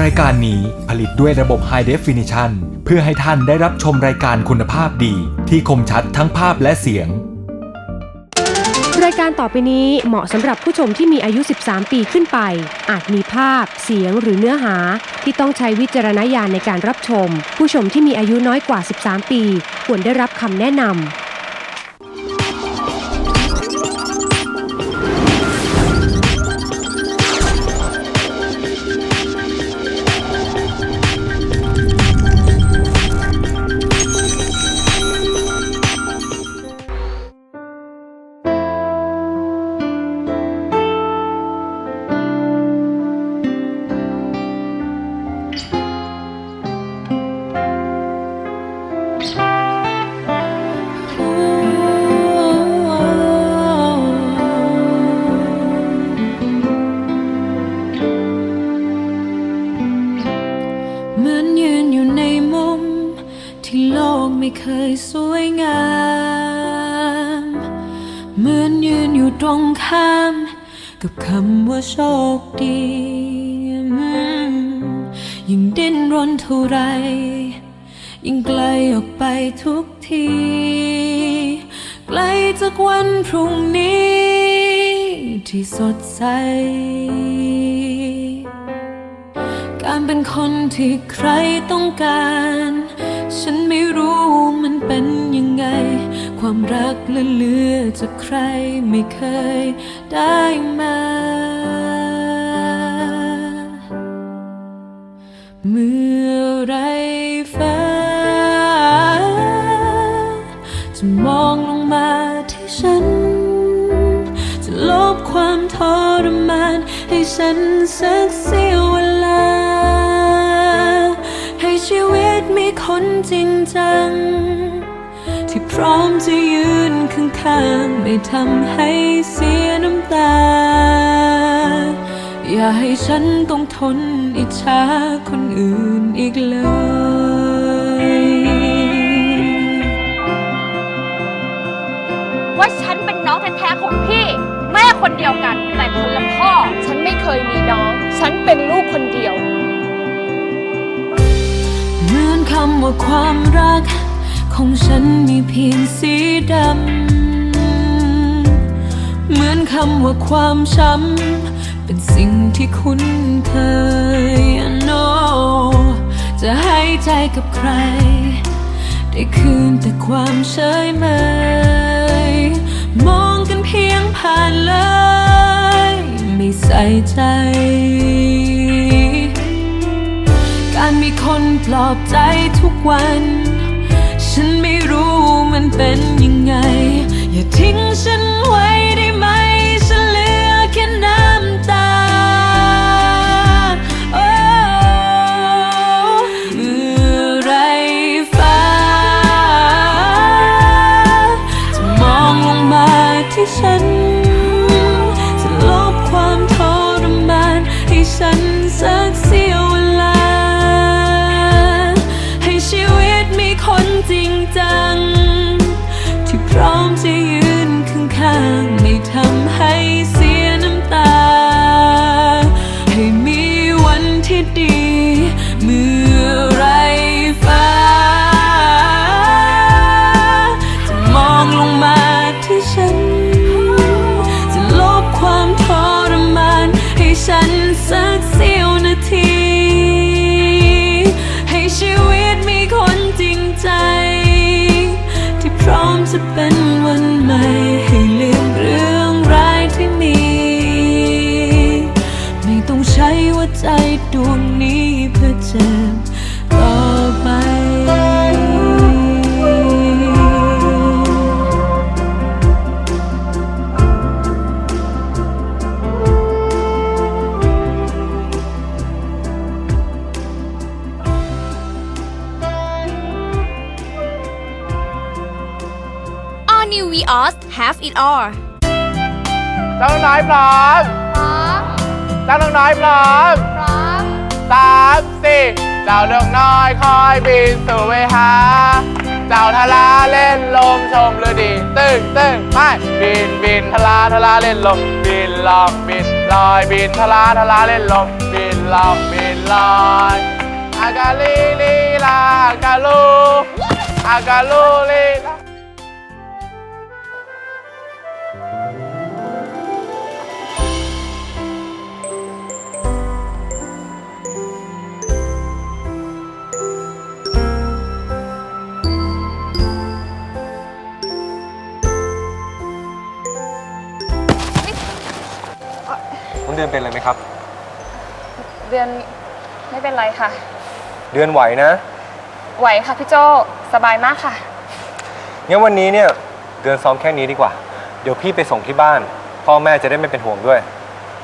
รายการนี้ผลิตด้วยระบบ High Definition เพื่อให้ท่านได้รับชมรายการคุณภาพดี ที่คมชัดทั้งภาพและเสียง รายการต่อไปนี้เหมาะสำหรับผู้ชมที่มีอายุ 13 ปีขึ้นไป อาจมีภาพ เสียงหรือเนื้อหา ที่ต้องใช้วิจารณญาณในการรับชม ผู้ชมที่มีอายุน้อยกว่า 13 ปี ควรได้รับคำแนะนำ กับคำว่าโชคดี ยิ่งดิ้นรนเท่าไร ยิ่งไกลออกไปทุกที ไกลจากวันพรุ่งนี้ ที่สดใส การเป็นคนที่ใครต้องการ ฉันไม่รู้มันเป็น ความรักเหลือจากใครไม่เคยได้มา เมื่อไรฟ้า จะมองลงมาที่ฉัน จะลบความทรมานให้ฉันสักเสี้ยวเวลา ให้ชีวิตมีคนจริงจัง ที่พร้อมจะยืนข้างๆ ไม่ทำให้เสียน้ำตา อย่าให้ฉันต้องทนอิจฉาคนอื่นอีกเลยว่าฉันเป็นน้องแท้ๆของพี่ แม่คนเดียวกัน แต่คนละพ่อ ฉันไม่เคยมีน้อง ฉันเป็นลูกคนเดียว เหมือนคำว่าความรัก ของฉันมีเพียงสีดำ เหมือนคำว่าความช้ำ เป็นสิ่งที่คุ้นเคย I know จะให้ใจกับใคร ได้คืนแต่ความเฉยเมย มองกันเพียงผ่านเลย ไม่ใส่ใจการมีคนปลอบใจทุกวัน ฉันไม่รู้มันเป็นยังไง อย่าทิ้งฉันไว้ จะเป็นวัน All New Vios Have It All เจ้าน้อยพร้อมพร้อมเจ้าน้อยพร้อมพร้อมสามสี่เจ้าเลือกน้อยคอยบินสู่เวหา เจ้าทะลาเล่นลมชมฤดี ตึ้งตึ้งไม่บินบินทะลาทะลาเล่นลม บินลองบินลอยบินทะลาทะลาเล่นลม บินล่องบินลอยอากาลีลีลาอากาลูอากาลูลีลา น้องเดือนเป็นอะไรไหมครับ เดือนไม่เป็นไรค่ะ เดือนไหวนะ ไหวค่ะพี่โจสบายมากค่ะ งั้นวันนี้เนี่ยเดือนซ้อมแค่นี้ดีกว่า เดี๋ยวพี่ไปส่งที่บ้าน พ่อแม่จะได้ไม่เป็นห่วงด้วย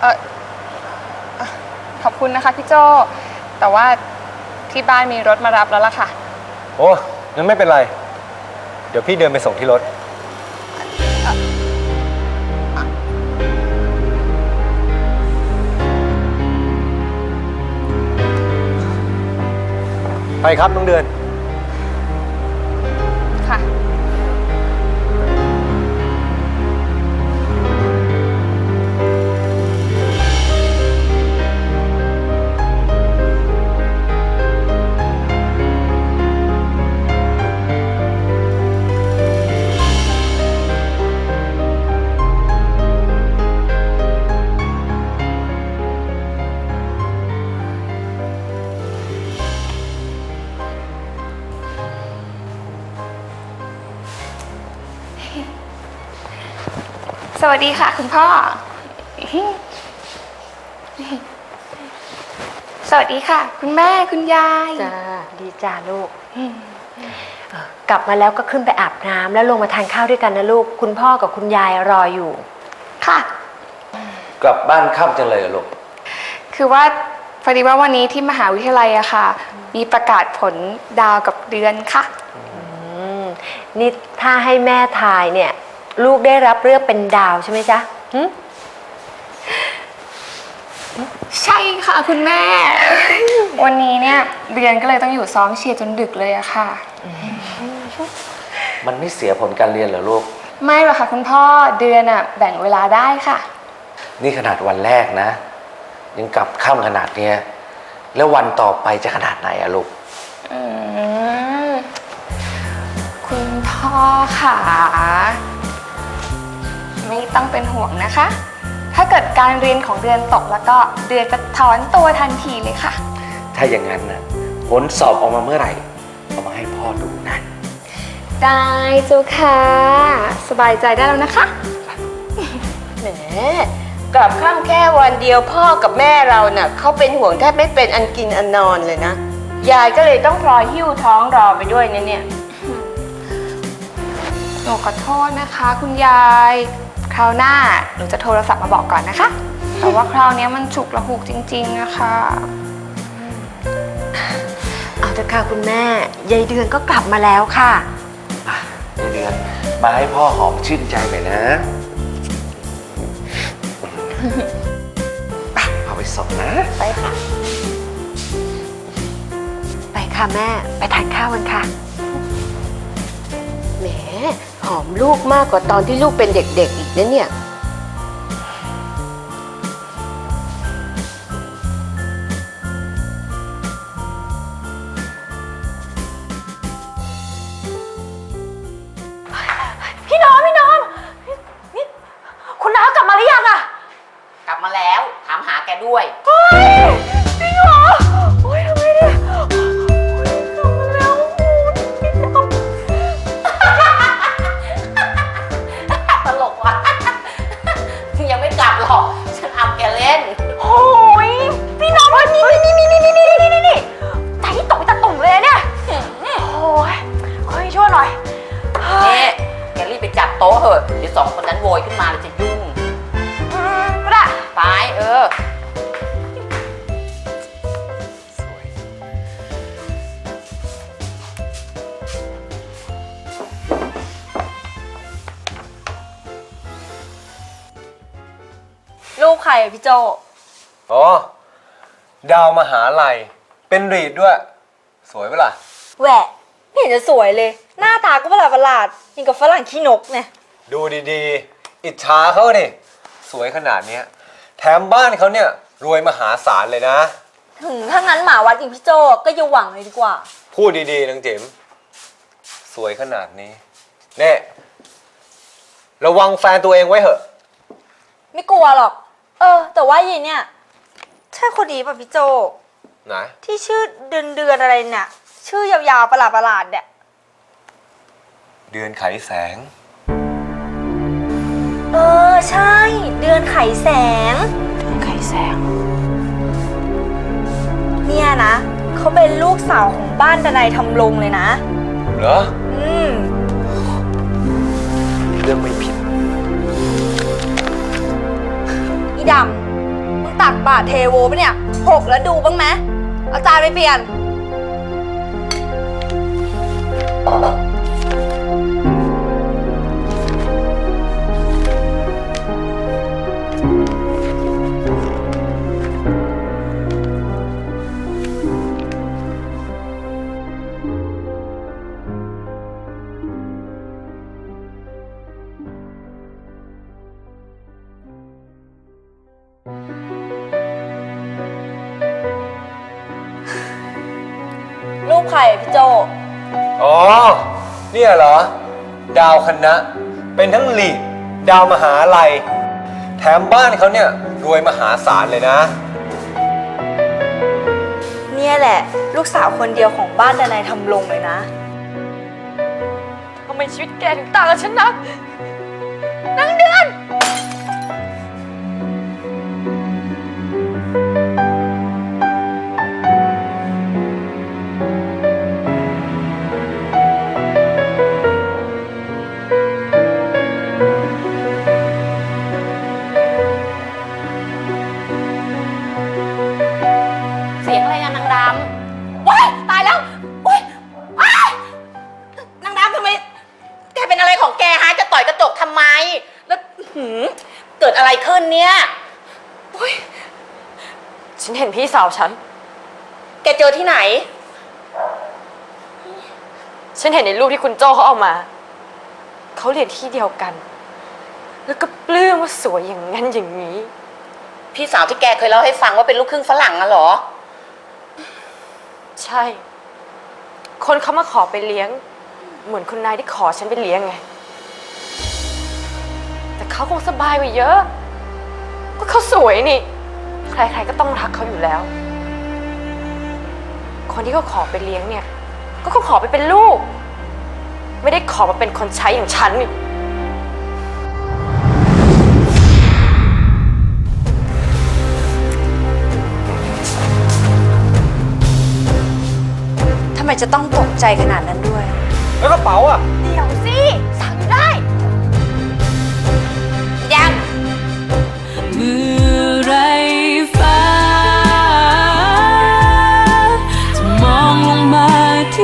เอออะขอบคุณนะคะพี่โจแต่ว่าที่บ้านมีรถมารับแล้วล่ะค่ะ โอ้งั้นไม่เป็นไร เดี๋ยวพี่เดินไปส่งที่รถ ไปครับน้องเดือน สวัสดีค่ะ คุณพ่อ สวัสดีค่ะ คุณแม่คุณยาย จ้าดีจ้าลูกเอ่อกลับมาแล้วก็ขึ้นไปอาบน้ำแล้วลงมาทานข้าวด้วยกันนะลูก คุณพ่อกับคุณยายรออยู่ ค่ะ กลับบ้านค่ำจังเลยเหรอลูก คือว่าพอดีว่าวันนี้ที่มหาวิทยาลัยอะค่ะ มีประกาศผลดาวกับเดือนค่ะ อืม นี่ถ้าให้แม่ทายเนี่ย ลูกได้รับเลือกเป็นดาวใช่ไหมจ๊ะหึใช่ค่ะคุณแม่ วันนี้เนี่ยเดือนก็เลยต้องอยู่ซ้อมเชียร์จนดึกเลยอะค่ะ มันไม่เสียผลการเรียนเหรอลูก ไม่หรอกค่ะคุณพ่อเดือนอะแบ่งเวลาได้ค่ะ นี่ขนาดวันแรกนะ ยังกลับค่ำขนาดเนี้ยแล้ววันต่อไปจะขนาดไหนอะลูก อืมคุณ พ่อค่ะ ไม่ต้องเป็นห่วงนะคะ ถ้าเกิดการเรียนของเดือนตกแล้วก็เดือนจะถอนตัวทันทีเลยค่ะ ถ้าอย่างนั้นนะผลสอบออกมาเมื่อไหร่เอามาให้พ่อดูนะได้เจ้าค่ะ สบายใจได้แล้วนะคะ แหมกลับข้ามแค่วันเดียวพ่อกับแม่เราน่ะเขาเป็นห่วงแทบไม่เป็นอันกินอันนอนเลยนะ ยายก็เลยต้องพลอยหิ้วท้องรอไปด้วยนะเนี่ย หนูขอโทษนะคะ คุณยาย คราวหน้าหนูจะโทรศัพท์มาบอกก่อนนะคะ แต่ว่าคราวนี้มันฉุกละหุกจริง ๆ นะคะ เอาเถอะค่ะคุณแม่ ยายเดือนก็กลับมาแล้วค่ะในเดือนมาให้พ่อหอมชื่นใจหน่อยนะ ไปเอาไปส่งนะ ไปค่ะ ไปค่ะแม่ ไปทานข้าวกันค่ะ แหมห อมลูกมากกว่าตอนที่ลูกเป็นเด็ก ๆ อีกนะเนี่ย ใครอะพี่โจ อ๋อ ดาวมหาลัย เป็นรีดด้วย สวยเปะล่ะ แหวะไม่เห็นจะสวยเลย หน้าตาก็ประหลาดประหลาดๆยังกับฝรั่งขี้นกเนี่ย ดูดีๆ อิจฉาเขานี่สวยขนาดเนี้ย แถมบ้านเขาเนี่ย รวยมหาศาลเลยนะ ถึงถ้างั้นหมาวัดอย่างพี่โจก็อย่าหวังเลยดีกว่า พูดดีๆนางจิ๋มสวยขนาดนี้เน่ ระวังแฟนตัวเองไว้เหอะ ไม่กลัวหรอก เออ แต่ว่ายีเนี่ย ใช่คนนี้ป่ะพี่โจ ไหนที่ชื่อเดือนเดือนอะไรเนี่ย ชื่อยาวๆประหลาดประหลาดๆเนี่ย เดือนไขแสง เออ ใช่ เดือนไขแสง ไข่แสง เนี่ยนะ เขาเป็นลูกสาวของบ้านดนายทำลงเลยนะ เหรอ อืม เรื่องไม่ผิด อีดำมึงตักบาทเทโวปะเนี่ยหกแล้วดูบ้างไหมเอาจารย์ไปเปลี่ยน รูปใครอะพี่โจ อ๋อ เนี่ยเหรอ ดาวคณะ เป็นทั้งหลีดดาวมหาลัย แถมบ้านเขาเนี่ย รวยมหาศาลเลยนะ เนี่ยแหละ ลูกสาวคนเดียวของบ้านดนายทำลงเลยนะ ทำไมชีวิตแกถึงต่างกับฉันนักนางเดื ดอะไรขึ้นเนี่ย ฉันเห็นพี่สาวฉัน แกเจอที่ไหน ฉันเห็นในรูปที่คุณโจเขาเอามา เขาเรียนที่เดียวกัน แล้วก็ปลื้มว่าสวยอย่างนั้นอย่างนี้ พี่สาวที่แกเคยเล่าให้ฟังว่าเป็นลูกครึ่งฝรั่งอะเหรอ ใช่ คนเขามาขอไปเลี้ยง เหมือนคุณนายที่ขอฉันไปเลี้ยงไงแต่ เขาคงสบายกว่าเยอะ ก็เขาสวยนี่ ใครๆก็ต้องรักเขาอยู่แล้ว คนที่เขาขอไปเลี้ยงเนี่ย ก็เขาขอไปเป็นลูก ไม่ได้ขอมาเป็นคนใช้อย่างฉันนี่ทำไมจะต้องตกใจขนาดนั้นด้วย แล้วกระเป๋าอะ